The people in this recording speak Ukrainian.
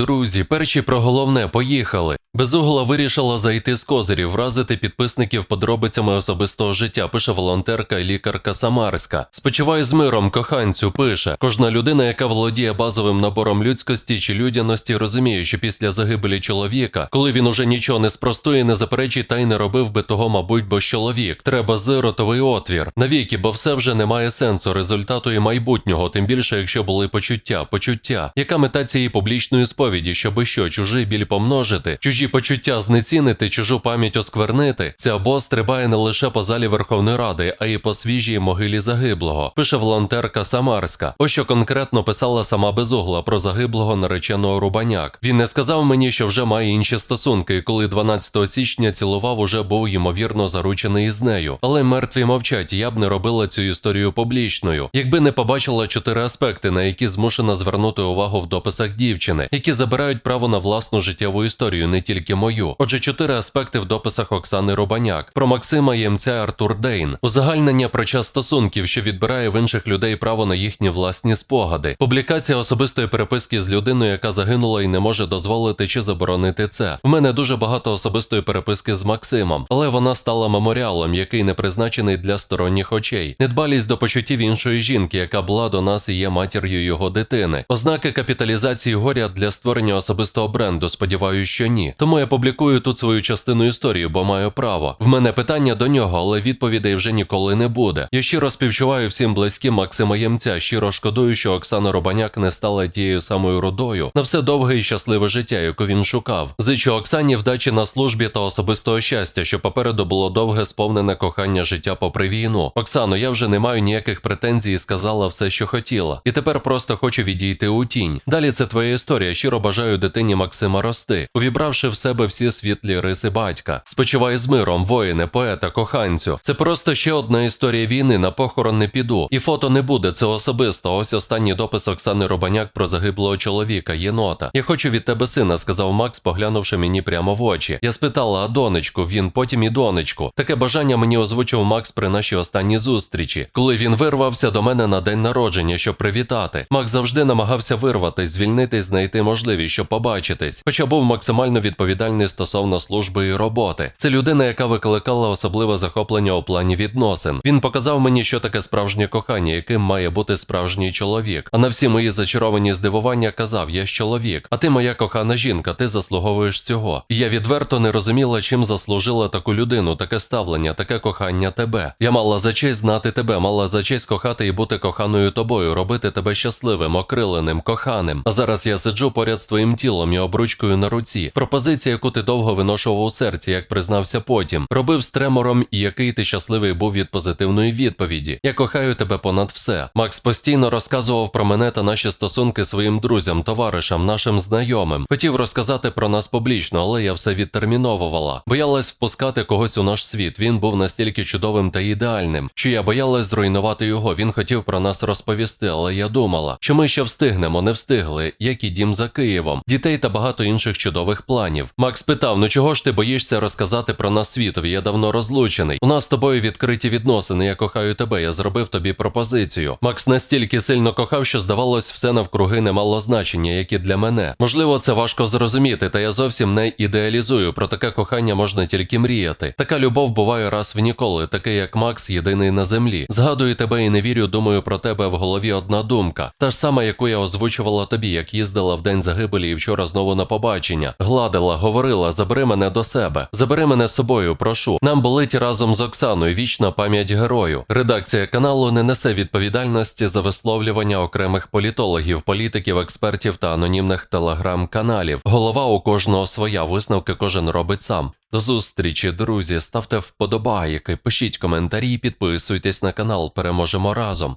Друзі, перші про головне поїхали. Безугла вирішила зайти з козирів, вразити підписників подробицями особистого життя, пише волонтерка і лікарка Самарська. Спочивай з миром, коханцю, пише. Кожна людина, яка володіє базовим набором людськості чи людяності, розуміє, що після загибелі чоловіка, коли він уже нічого не спростує, не заперечить та й не робив би того, мабуть, бо чоловік. Треба з ротовий отвір. Навіки, бо все вже не має сенсу, результату і майбутнього, тим більше, якщо були почуття, почуття. Яка мета цієї публічної сповіді, щоби що, чужий біль помножити, чужі почуття знецінити, чужу пам'ять осквернити? Ця бос стрибає не лише по залі Верховної Ради, а й по свіжій могилі загиблого. Пише волонтерка Самарська. Ось що конкретно писала сама безугла про загиблого нареченого Рубаняк. Він не сказав мені, що вже має інші стосунки, коли 12 січня цілував, уже був ймовірно заручений із нею. Але мертві мовчать, я б не робила цю історію публічною, якби не побачила чотири аспекти, на які змушена звернути увагу в дописах дівчини, які забирають право на власну життєву історію, не тільки мою. Отже, чотири аспекти в дописах Оксани Рубаняк, про Максима і МЦ Артур Дейн, узагальнення про час стосунків, що відбирає в інших людей право на їхні власні спогади, публікація особистої переписки з людиною, яка загинула і не може дозволити чи заборонити це. В мене дуже багато особистої переписки з Максимом, але вона стала меморіалом, який не призначений для сторонніх очей. Недбалість до почуттів іншої жінки, яка була до нас і є матір'ю його дитини. Ознаки капіталізації горя для створення особистого бренду. Сподіваюся, що ні. Тому я публікую тут свою частину історії, бо маю право. В мене питання до нього, але відповідей вже ніколи не буде. Я щиро співчуваю всім близьким Максима Ємця. Щиро шкодую, що Оксана Робаняк не стала тією самою рудою на все довге і щасливе життя, яку він шукав. Зичу Оксані вдачі на службі та особистого щастя, що попереду було довге сповнене кохання життя попри війну. Оксано, я вже не маю ніяких претензій сказала все, що хотіла. І тепер просто хочу відійти у тінь. Далі це твоя історія. Щиро бажаю дитині Максима рости, увібравши в себе всі світлі риси батька. Спочивай з миром, воїне, поета, коханцю. Це просто ще одна історія війни. На похорон не піду. І фото не буде. Це особисто. Ось останній допис Оксани Робаняк про загиблого чоловіка, єнота. Я хочу від тебе сина, сказав Макс, поглянувши мені прямо в очі. Я спитала, а донечку, він потім і донечку. Таке бажання мені озвучив Макс при нашій останній зустрічі, коли він вирвався до мене на день народження, щоб привітати. Макс завжди намагався вирватись, звільнитись, знайти можливість, щоб побачитись, хоча був максимально відповідальний стосовно служби і роботи. Це людина, яка викликала особливе захоплення у плані відносин. Він показав мені, що таке справжнє кохання, яким має бути справжній чоловік. А на всі мої зачаровані здивування казав: Я ж чоловік, а ти моя кохана жінка, ти заслуговуєш цього. І я відверто не розуміла, чим заслужила таку людину, таке ставлення, таке кохання тебе. Я мала за честь знати тебе, мала за честь кохати і бути коханою тобою, робити тебе щасливим, окриленим, коханим. А зараз я сиджу поряд з твоїм тілом і обручкою на руці. Пропозиція, яку ти довго виношував у серці, як признався потім, робив з тремором, і який ти щасливий був від позитивної відповіді. Я кохаю тебе понад все. Макс постійно розказував про мене та наші стосунки своїм друзям, товаришам, нашим знайомим. Хотів розказати про нас публічно, але я все відтерміновувала. Боялась впускати когось у наш світ. Він був настільки чудовим та ідеальним, що я боялась зруйнувати його. Він хотів про нас розповісти, але я думала, що ми ще встигнемо, не встигли, як і дім за Києвом, дітей та багато інших чудових планів. Макс питав: ну чого ж ти боїшся розказати про нас світові? Я давно розлучений. У нас з тобою відкриті відносини. Я кохаю тебе. Я зробив тобі пропозицію. Макс настільки сильно кохав, що здавалось, все навкруги не мало значення, як і для мене. Можливо, це важко зрозуміти, та я зовсім не ідеалізую. Про таке кохання можна тільки мріяти. Така любов буває раз в ніколи, такий як Макс, єдиний на землі. Згадую тебе і не вірю, думаю про тебе в голові одна думка. Та ж сама, яку я озвучувала тобі, як їздила в день загибелі і вчора знову на побачення. Гладила, говорила, забери мене до себе. Забери мене з собою, прошу. Нам болить разом з Оксаною. Вічна пам'ять герою. Редакція каналу не несе відповідальності за висловлювання окремих політологів, політиків, експертів та анонімних телеграм-каналів. Голова у кожного своя, висновки кожен робить сам. До зустрічі, друзі. Ставте вподобайки, пишіть коментарі, підписуйтесь на канал. Переможемо разом.